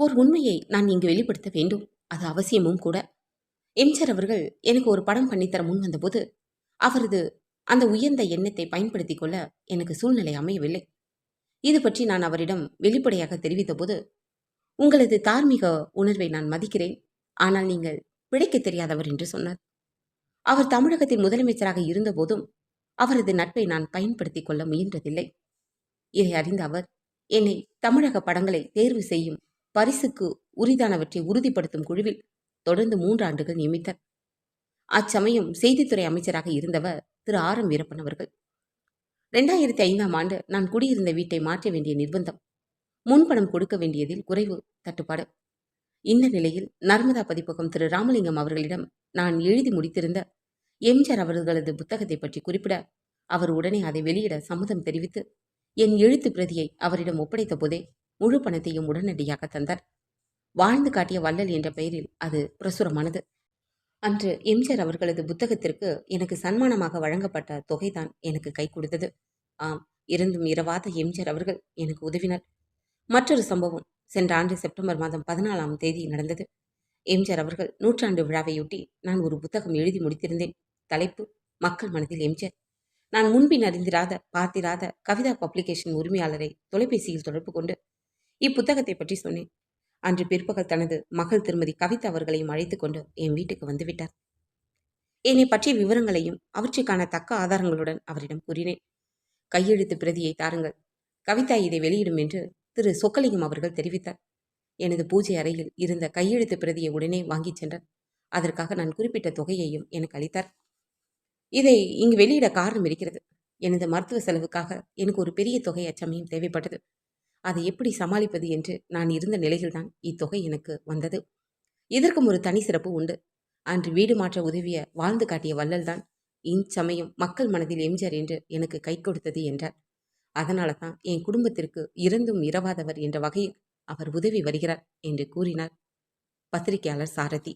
ஒரு உண்மையை நான் இங்கு வெளிப்படுத்த வேண்டும். அது அவசியமும் கூட. எம்ஜர் அவர்கள் எனக்கு ஒரு படம் பண்ணித்தர முன் வந்தபோது அவரது அந்த உயர்ந்த எண்ணத்தை பயன்படுத்திக் கொள்ள எனக்கு சூழ்நிலை அமையவில்லை. இது பற்றி நான் அவரிடம் வெளிப்படையாக தெரிவித்தபோது உங்களது தார்மீக உணர்வை நான் மதிக்கிறேன். ஆனால் நீங்கள் பிழைக்க தெரியாதவர் என்று சொன்னார். அவர் தமிழகத்தின் முதலமைச்சராக இருந்தபோதும் அவரது நட்பை நான் பயன்படுத்திக் கொள்ள முயன்றதில்லை. இதை அறிந்த அவர் என்னை தமிழக படங்களை தேர்வு செய்யும் பரிசுக்கு உரிதானவற்றை உறுதிப்படுத்தும் குழுவில் தொடர்ந்து மூன்று ஆண்டுகள் நியமித்தார். அச்சமயம் செய்தித்துறை அமைச்சராக இருந்தவர் திரு ஆர் எம் வீரப்பன் அவர்கள். ரெண்டாயிரத்தி ஐந்தாம் ஆண்டு நான் குடியிருந்த வீட்டை மாற்ற வேண்டிய நிர்பந்தம் முன்பணம் கொடுக்க வேண்டியதில் குறைவு தட்டுப்பாடு. இந்த நிலையில் நர்மதா பதிப்பகம் திரு ராமலிங்கம் அவர்களிடம் நான் எழுதி முடித்திருந்த எம்ஜிஆர் அவர்களது புத்தகத்தை பற்றி குறிப்பிட அவர் உடனே அதை வெளியிட சம்மதம் தெரிவித்து என் எழுத்து பிரதியை அவரிடம் ஒப்படைத்த போதே முழு பணத்தையும் உடனடியாக தந்தார். வாழ்ந்து காட்டிய வள்ளல் என்ற பெயரில் அது பிரசுரமானது. அன்று எம்ஜிஆர் அவர்களது புத்தகத்திற்கு எனக்கு சன்மானமாக வழங்கப்பட்ட தொகைதான் எனக்கு கை கொடுத்தது. ஆம் இருந்தும் இரவாத எம்ஜிஆர் அவர்கள் எனக்கு உதவினார். மற்றொரு சம்பவம் சென்ற ஆண்டு செப்டம்பர் மாதம் பதினாலாம் தேதி நடந்தது. எம்ஜிஆர் அவர்கள் நூற்றாண்டு விழாவையொட்டி நான் ஒரு புத்தகம் எழுதி முடித்திருந்தேன். தலைப்பு மக்கள் மனதில் எம்ஜிஆர். நான் முன்பின் அறிந்திராத பார்த்திராத கவிதா பப்ளிகேஷன் உரிமையாளரை தொலைபேசியில் தொடர்பு கொண்டு இப்புத்தகத்தை பற்றி சொன்னேன். அன்று பிற்பகல் தனது மகள் திருமதி கவிதா அவர்களையும் அழைத்து கொண்டு என் வீட்டுக்கு வந்துவிட்டார் என்னை பற்றிய விவரங்களையும் அவற்றுக்கான தக்க ஆதாரங்களுடன் அவரிடம் கூறினேன். கையெழுத்து பிரதியை தாருங்கள். கவிதா இதை வெளியிடும் என்று திரு சொக்கலிங்கம் அவர்கள் தெரிவித்தார். எனது பூஜை அறையில் இருந்த கையெழுத்து பிரதியை உடனே வாங்கிச் சென்றார். அதற்காக நான் குறிப்பிட்ட தொகையையும் எனக்கு அளித்தார். இதை இங்கு வெளியிட காரணம் இருக்கிறது. எனது மருத்துவ செலவுக்காக எனக்கு ஒரு பெரிய தொகை அச்சமயம் தேவைப்பட்டது. அதை எப்படி சமாளிப்பது என்று நான் இருந்த நிலையில்தான் இத்தொகை எனக்கு வந்தது. இதற்கும் ஒரு தனி சிறப்பு உண்டு. அன்று வீடு மாற்ற உதவிய வாழ்ந்து காட்டிய வள்ளல்தான் இச்சமயம் மக்கள் மனதில் எம்ஜிஆர் என்று எனக்கு கை கொடுத்தது என்றார். அதனால தான் என் குடும்பத்திற்கு இறந்தும் இரவாதவர் என்ற வகையில் அவர் உதவி வருகிறார் என்று கூறினார் பத்திரிகையாளர் சாரதி.